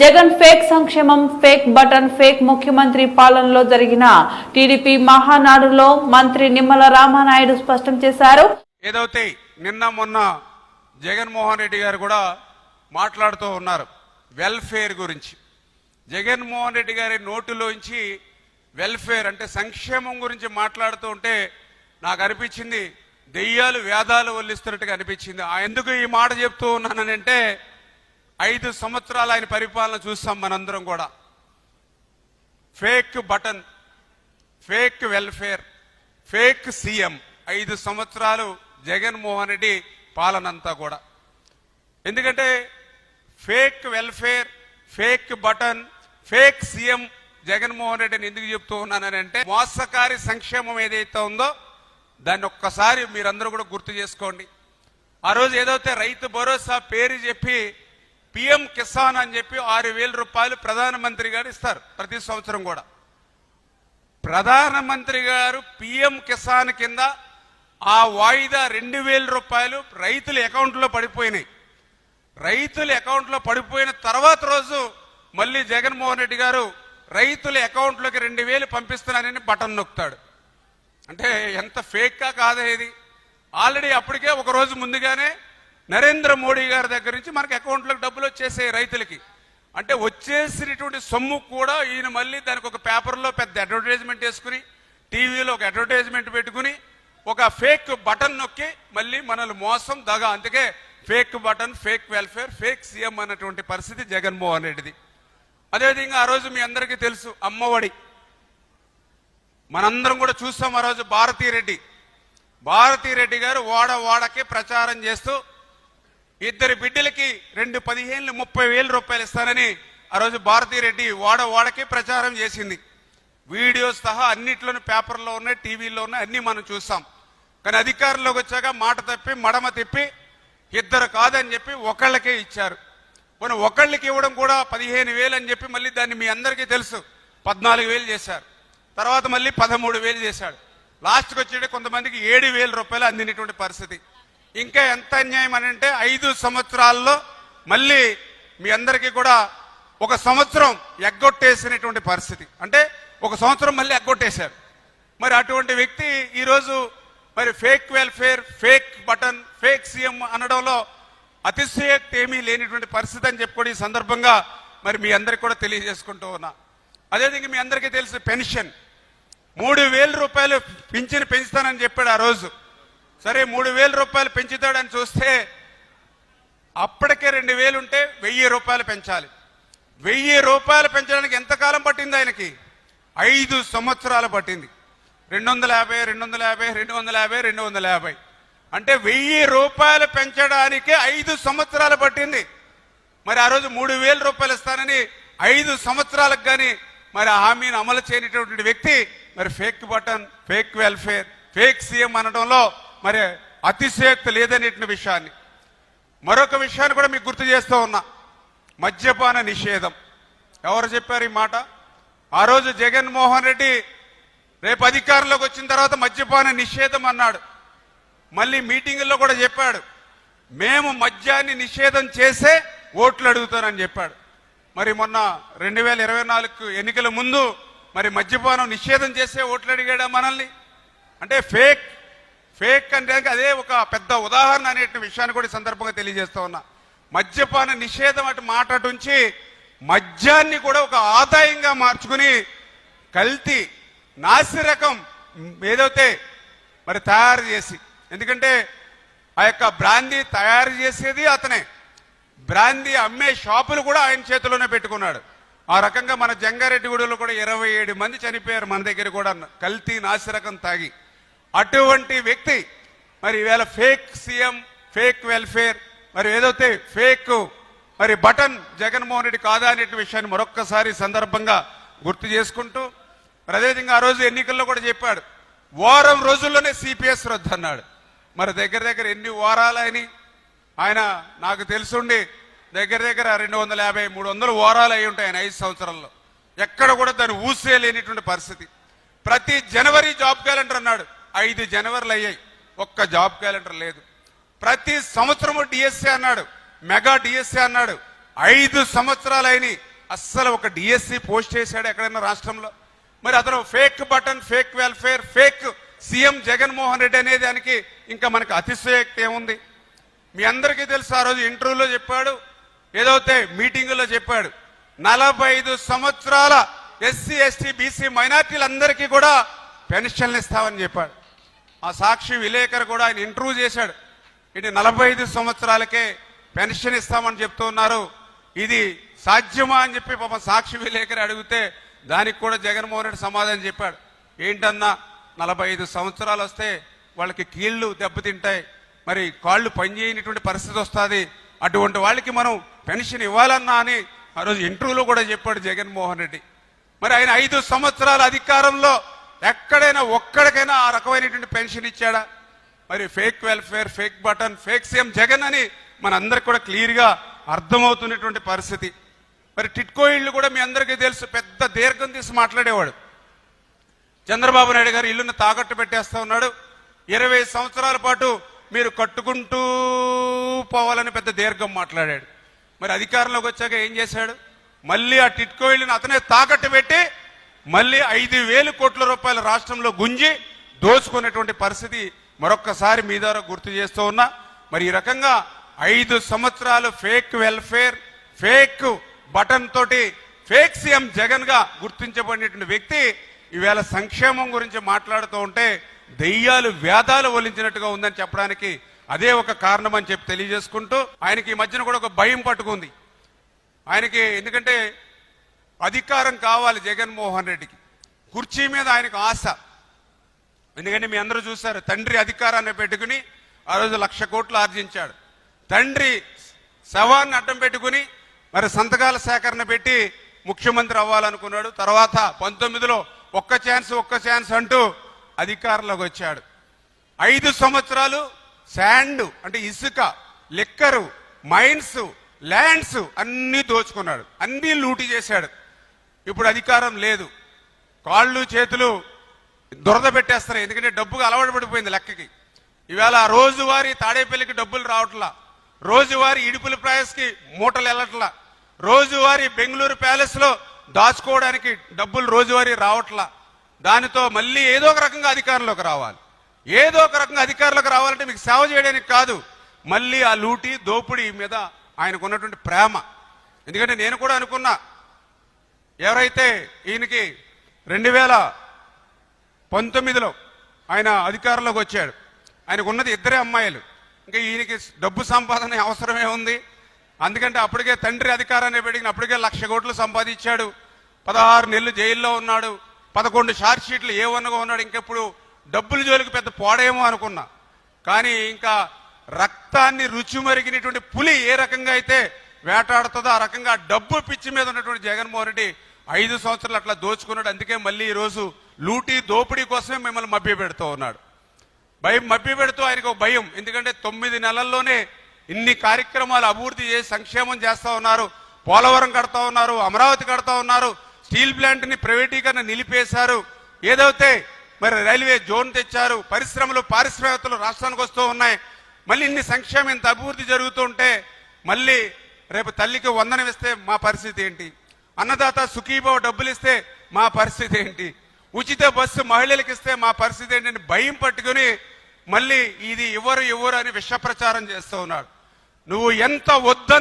Jagan fake సంక్షేమం fake button fake ముఖ్యమంత్రి పాలనలో జరిగిన టీడీపీ మహానాడులో మంత్రి నిమ్మల రామానాయుడు స్పష్టం చేశారు. ఏదైతే నిన్న మొన్న జగన్మోహన్ రెడ్డి గారు కూడా మాట్లాడుతూ ఉన్నారు వెల్ఫేర్ గురించి. జగన్మోహన్ రెడ్డి గారి నోటులోంచి వెల్ఫేర్ అంటే సంక్షేమం గురించి మాట్లాడుతూ ఉంటే నాకు అనిపించింది దెయ్యాలు వేదాలు వల్లిస్తున్నట్టుగా అనిపించింది. ఆ ఎందుకు ఈ మాట చెప్తూ ఉన్నానంటే ఐదు సంవత్సరాలు ఆయన పరిపాలన చూస్తాం మనందరం కూడా. Fake button fake welfare fake CM. ఐదు సంవత్సరాలు జగన్మోహన్ రెడ్డి పాలనంతా కూడా. ఎందుకంటే fake welfare fake button fake CM Jaganmohan రెడ్డిని ఎందుకు చెప్తూ ఉన్నానంటే మోసకారి సంక్షేమం ఏదైతే ఉందో దాన్ని ఒక్కసారి మీరందరూ కూడా గుర్తు చేసుకోండి. ఆ రోజు ఏదైతే రైతు భరోసా పేరు చెప్పి పిఎం కిసాన్ అని చెప్పి ఆరు వేల రూపాయలు ప్రధానమంత్రి గారు ఇస్తారు ప్రతి సంవత్సరం కూడా. ప్రధానమంత్రి గారు పిఎం కిసాన్ కింద ఆ వాయిదా రెండు వేల రూపాయలు రైతుల అకౌంట్లో పడిపోయినాయి. రైతుల అకౌంట్లో పడిపోయిన తర్వాత రోజు మళ్ళీ జగన్మోహన్ రెడ్డి గారు రైతుల అకౌంట్లోకి రెండు వేలు పంపిస్తున్నానని బటన్ నొక్కుతాడు. అంటే ఎంత ఫేక్గా కాదా ఇది? ఆల్రెడీ అప్పటికే ఒక రోజు ముందుగానే నరేంద్ర మోడీ గారి దగ్గర నుంచి మనకి అకౌంట్లోకి డబ్బులు వచ్చేసాయి రైతులకి. అంటే వచ్చేసినటువంటి సొమ్ము కూడా ఈయన మళ్ళీ దానికి ఒక పేపర్లో పెద్ద అడ్వర్టైజ్మెంట్ వేసుకుని టీవీలో ఒక అడ్వర్టైజ్మెంట్ పెట్టుకుని ఒక ఫేక్ బటన్ నొక్కి మళ్ళీ మనల్ని మోసం దగ. అందుకే fake button fake welfare fake CM అన్నటువంటి పరిస్థితి జగన్మోహన్ రెడ్డిది. అదేవిధంగా ఆ రోజు మీ అందరికీ తెలుసు అమ్మఒడి. మనందరం కూడా చూస్తాం ఆ రోజు భారతీరెడ్డి. భారతీరెడ్డి భారతీ రెడ్డి గారు వాడ వాడకి ప్రచారం చేస్తూ ఇద్దరు బిడ్డలకి రెండు పదిహేను ముప్పై వేల రూపాయలు ఇస్తానని ఆ రోజు భారతీ రెడ్డి వాడ వాడకే ప్రచారం చేసింది. వీడియోస్ సహా అన్నిట్లోనూ పేపర్లో ఉన్నాయి టీవీలో ఉన్నాయి అన్ని మనం చూస్తాం. కానీ అధికారంలోకి వచ్చాక మాట తప్పి మడమ తిప్పి ఇద్దరు కాదని చెప్పి ఒకళ్ళకే ఇచ్చారు. పోనీ ఒకళ్ళకి ఇవ్వడం కూడా పదిహేను వేలు అని చెప్పి మళ్ళీ దాన్ని మీ అందరికీ తెలుసు. పద్నాలుగు వేలు చేశారు. తర్వాత మళ్ళీ పదమూడు వేలు చేశాడు. లాస్ట్కి వచ్చేటి కొంతమందికి ఏడు వేల రూపాయలు అందినటువంటి పరిస్థితి. ఇంకా ఎంత అన్యాయం అని అంటే ఐదు సంవత్సరాల్లో మళ్ళీ మీ అందరికీ కూడా ఒక సంవత్సరం ఎగ్గొట్టేసినటువంటి పరిస్థితి. అంటే ఒక సంవత్సరం మళ్ళీ ఎగ్గొట్టేశారు. మరి అటువంటి వ్యక్తి ఈరోజు మరి fake welfare fake button fake CM అనడంలో అతిశయక్తి ఏమీ లేనిటువంటి పరిస్థితి అని చెప్పుకొని ఈ సందర్భంగా మరి మీ అందరికి కూడా తెలియజేసుకుంటూ ఉన్నా. అదేవిధంగా మీ అందరికీ తెలుసు పెన్షన్. మూడు వేల రూపాయలు పింఛన్ పెంచుతానని చెప్పాడు ఆ రోజు. సరే మూడు వేల రూపాయలు పెంచుతాడని చూస్తే అప్పటికే రెండు వేలు ఉంటే వెయ్యి రూపాయలు పెంచాలి. వెయ్యి రూపాయలు పెంచడానికి ఎంతకాలం పట్టింది ఆయనకి? ఐదు సంవత్సరాలు పట్టింది. రెండు వందల యాభై రెండు వందల యాభై రెండు వందల యాభై రెండు వందల యాభై. అంటే వెయ్యి రూపాయలు పెంచడానికి ఐదు సంవత్సరాలు పట్టింది. మరి ఆ రోజు మూడు వేల రూపాయలు ఇస్తానని ఐదు సంవత్సరాలకు కానీ మరి హామీని అమలు చేయనటువంటి వ్యక్తి మరి fake button fake welfare fake CM అనడంలో మరి అతిశయోక్తి లేదనేటిన విషయాన్ని. మరొక విషయాన్ని కూడా మీకు గుర్తు చేస్తూ ఉన్నా. మద్యపాన నిషేధం. ఎవరు చెప్పారు ఈ మాట? ఆ రోజు జగన్మోహన్ రెడ్డి రేపు అధికారంలోకి వచ్చిన తర్వాత మద్యపాన నిషేధం అన్నాడు. మళ్ళీ మీటింగుల్లో కూడా చెప్పాడు. మేము మద్యాన్ని నిషేధం చేసే ఓట్లు అడుగుతానని చెప్పాడు. మరి మొన్న రెండు వేల ఇరవై నాలుగు ఎన్నికల ముందు మరి మద్యపానం నిషేధం చేసే ఓట్లు అడిగాడా మనల్ని? అంటే ఫేక్ ఫేక్ అంటే అదే ఒక పెద్ద ఉదాహరణ అనే విషయాన్ని కూడా సందర్భంగా తెలియజేస్తా ఉన్నా. మద్యపాన నిషేధం అటు మాటటుంచి మద్యాన్ని కూడా ఒక ఆదాయంగా మార్చుకుని కల్తీ నాసిరకం ఏదైతే మరి తయారు చేసి ఎందుకంటే ఆ యొక్క బ్రాందీ తయారు చేసేది అతనే. బ్రాందీ అమ్మే షాపులు కూడా ఆయన చేతిలోనే పెట్టుకున్నాడు. ఆ రకంగా మన జంగారెడ్డిగూడలో కూడా ఇరవై ఏడు మంది చనిపోయారు మన దగ్గర కూడా కల్తీ నాసిరకం తాగి. అటువంటి వ్యక్తి మరి ఈవేళ ఫేక్ సీఎం ఫేక్ వెల్ఫేర్ మరి ఏదైతే ఫేక్ మరి బటన్ జగన్మోహన్ రెడ్డి కాదా అనే విషయాన్ని మరొక్కసారి సందర్భంగా గుర్తు చేసుకుంటూ మరి అదేవిధంగా ఆ రోజు ఎన్నికల్లో కూడా చెప్పాడు వారం రోజుల్లోనే సిపిఎస్ రద్దు అన్నాడు. మరి దగ్గర దగ్గర ఎన్ని వారాలని ఆయన నాకు తెలుసుండి దగ్గర దగ్గర రెండు వందల యాభై మూడు వందల వారాలు అయి ఉంటాయి ఆయన ఐదు సంవత్సరాల్లో. ఎక్కడ కూడా దాన్ని ఊసే లేనిటువంటి పరిస్థితి. ప్రతి జనవరి జాబ్ క్యాలెండర్ అన్నాడు. ఐదు జనవరిలు అయ్యాయి. ఒక్క జాబ్ క్యాలెండర్ లేదు. ప్రతి సంవత్సరము డిఎస్సీ అన్నాడు. మెగా డిఎస్సీ అన్నాడు. ఐదు సంవత్సరాలైన అస్సలు ఒక డిఎస్సీ పోస్ట్ చేశాడు ఎక్కడైనా రాష్ట్రంలో? మరి అతను fake button fake welfare fake CM Jaganmohan Reddy అనే దానికి ఇంకా మనకు అతిశయోక్తి ఏముంది? మీ అందరికీ తెలుసు ఆ రోజు ఇంటర్వ్యూలో చెప్పాడు ఏదైతే మీటింగులో చెప్పాడు నలభై ఐదు సంవత్సరాల ఎస్సీ ఎస్టీ బీసీ మైనార్టీలందరికీ కూడా పెన్షన్లు ఇస్తామని చెప్పాడు. ఆ సాక్షి విలేకరు కూడా ఆయన ఇంటర్వ్యూ చేశాడు. ఇది నలభై ఐదు సంవత్సరాలకే పెన్షన్ ఇస్తామని చెప్తూ ఉన్నారు. ఇది సాధ్యమా అని చెప్పి పాపం సాక్షి విలేకరు అడిగితే దానికి కూడా జగన్మోహన్ రెడ్డి సమాధానం చెప్పాడు. ఏంటన్నా నలభై ఐదు సంవత్సరాలు వస్తే వాళ్ళకి కీళ్ళు దెబ్బతింటాయి. మరి కాళ్ళు పనిచేయనటువంటి పరిస్థితి వస్తుంది. అటువంటి వాళ్ళకి మనం పెన్షన్ ఇవ్వాలన్నా అని ఆ రోజు ఇంటర్వ్యూలో కూడా చెప్పాడు జగన్మోహన్ రెడ్డి. మరి ఆయన ఐదు సంవత్సరాల అధికారంలో ఎక్కడైనా ఒక్కడికైనా ఆ రకమైనటువంటి పెన్షన్ ఇచ్చాడా? మరి fake welfare fake button fake CM Jagan అని మనందరికి కూడా క్లియర్గా అర్థమవుతున్నటువంటి పరిస్థితి. మరి టిట్కో ఇళ్ళు కూడా మీ అందరికీ తెలుసు పెద్ద దీర్ఘం తీసి మాట్లాడేవాడు. చంద్రబాబు నాయుడు గారు ఇల్లును తాకట్టు పెట్టేస్తా ఉన్నాడు. ఇరవై సంవత్సరాల పాటు మీరు కట్టుకుంటూ పోవాలని పెద్ద దీర్ఘం మాట్లాడాడు. మరి అధికారంలోకి వచ్చాక ఏం చేశాడు? మళ్ళీ ఆ టిట్కో ఇల్లును అతనే తాకట్టు పెట్టి మళ్ళీ ఐదు వేలు కోట్ల రూపాయల రాష్ట్రంలో గుంజి దోచుకునేటువంటి పరిస్థితి మరొక్కసారి మీ ద్వారా గుర్తు చేస్తూ ఉన్నా. మరి ఈ రకంగా ఐదు సంవత్సరాలు ఫేక్ వెల్ఫేర్ ఫేక్ బటన్ తోటి ఫేక్ సీఎం జగన్గా గుర్తించబడినటువంటి వ్యక్తి ఈవేళ సంక్షేమం గురించి మాట్లాడుతూ ఉంటే దెయ్యాలు వేదాలు ఒలించినట్టుగా ఉందని చెప్పడానికి అదే ఒక కారణం అని చెప్పి తెలియజేసుకుంటూ ఆయనకి ఈ మధ్యన కూడా ఒక భయం పట్టుకుంది. ఆయనకి ఎందుకంటే అధికారం కావాలి జగన్మోహన్ రెడ్డికి. కుర్చీ మీద ఆయనకు ఆశ. ఎందుకంటే మీ అందరూ చూశారు తండ్రి అధికారాన్ని పెట్టుకుని ఆ రోజు లక్ష కోట్లు ఆర్జించాడు. తండ్రి శవాన్ని అడ్డం పెట్టుకుని మరి సంతకాల సేకరణ పెట్టి ముఖ్యమంత్రి అవ్వాలనుకున్నాడు. తర్వాత పంతొమ్మిదిలో ఒక్క ఛాన్స్ ఒక్క ఛాన్స్ అంటూ అధికారంలోకి వచ్చాడు. ఐదు సంవత్సరాలు శాండ్ అంటే ఇసుక లిక్కరు మైన్స్ ల్యాండ్స్ అన్నీ దోచుకున్నాడు. అన్నీ లూటి చేశాడు. ఇప్పుడు అధికారం లేదు. కాళ్ళు చేతులు దురద పెట్టేస్తారు ఎందుకంటే డబ్బుకు అలవాటు పడిపోయింది లెక్కకి. ఇవాళ రోజువారి తాడేపల్లికి డబ్బులు రావట్లా. రోజువారి ఇడుపుల ప్రయాస్కి మూటలు వెళ్ళట్లా. రోజువారి బెంగళూరు ప్యాలెస్లో దాచుకోవడానికి డబ్బులు రోజువారీ రావట్లా. దానితో మళ్ళీ ఏదో ఒక రకంగా అధికారంలోకి రావాలి. ఏదో ఒక రకంగా అధికారంలోకి రావాలంటే మీకు సేవ చేయడానికి కాదు. మళ్ళీ ఆ లూటి దోపిడీ మీద ఆయనకు ఉన్నటువంటి ప్రేమ. ఎందుకంటే నేను కూడా అనుకున్నా ఎవరైతే ఈయనకి రెండు వేల పంతొమ్మిదిలో ఆయన అధికారంలోకి వచ్చాడు ఆయనకు ఉన్నది ఇద్దరే అమ్మాయిలు. ఇంకా ఈయనకి డబ్బు సంపాదన అవసరమే ఉంది. అందుకంటే అప్పటికే తండ్రి అధికారాన్ని పెడిగిన అప్పటికే లక్ష కోట్లు సంపాదించాడు. పదహారు నెలలు జైల్లో ఉన్నాడు. పదకొండు షార్ట్ షీట్లు ఏ ఉన్నాడు. ఇంకెప్పుడు డబ్బుల జోలికి పెద్ద పోడేమో అనుకున్నా. కానీ ఇంకా రక్తాన్ని రుచి మరిగినటువంటి పులి ఏ రకంగా అయితే వేటాడుతుందో ఆ రకంగా డబ్బు పిచ్చి మీద ఉన్నటువంటి జగన్మోహన్ రెడ్డి ఐదు సంవత్సరాలు అట్లా దోచుకున్నాడు. అందుకే మళ్ళీ ఈ రోజు లూటీ దోపిడీ కోసమే మిమ్మల్ని మభ్య పెడుతూ ఉన్నాడు. భయం మభ్య పెడుతూ ఆయనకు ఒక భయం. ఎందుకంటే తొమ్మిది నెలల్లోనే ఇన్ని కార్యక్రమాలు అభివృద్ధి చేసి సంక్షేమం చేస్తూ ఉన్నారు. పోలవరం కడతా ఉన్నారు అమరావతి కడతా ఉన్నారు. స్టీల్ ప్లాంట్ని ప్రైవేటీకరణ నిలిపేశారు. ఏదైతే మరి రైల్వే జోన్ తెచ్చారు పరిశ్రమలు పారిశ్రామికతలు రాష్ట్రానికి వస్తూ ఉన్నాయి. మళ్ళీ ఇన్ని సంక్షేమం ఇంత అభివృద్ధి జరుగుతూ ఉంటే మళ్ళీ రేపు తల్లికి వందనం ఇస్తే మా పరిస్థితి ఏంటి? అన్నదాత సుఖీభావ డబ్బులు ఇస్తే మా పరిస్థితి ఏంటి? ఉచిత బస్సు మహిళలకు ఇస్తే మా పరిస్థితి ఏంటని భయం పట్టుకుని మళ్ళీ ఇది ఎవరు ఎవరు అని విష ప్రచారం చేస్తూ ఉన్నాడు నువ్వు ఎంత వద్దని